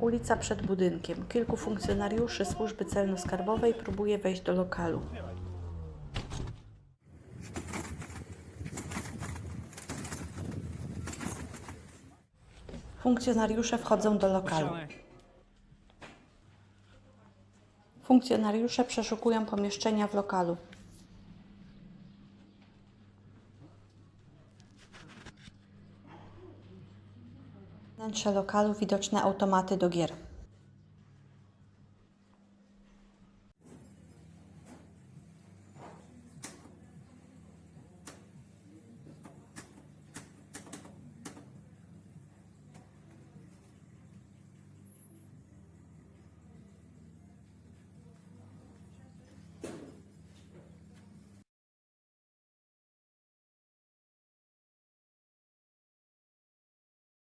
Ulica przed budynkiem. Kilku funkcjonariuszy służby celno-skarbowej próbuje wejść do lokalu. Funkcjonariusze wchodzą do lokalu. Funkcjonariusze przeszukują pomieszczenia w lokalu. Wnętrze lokalu widoczne automaty do gier.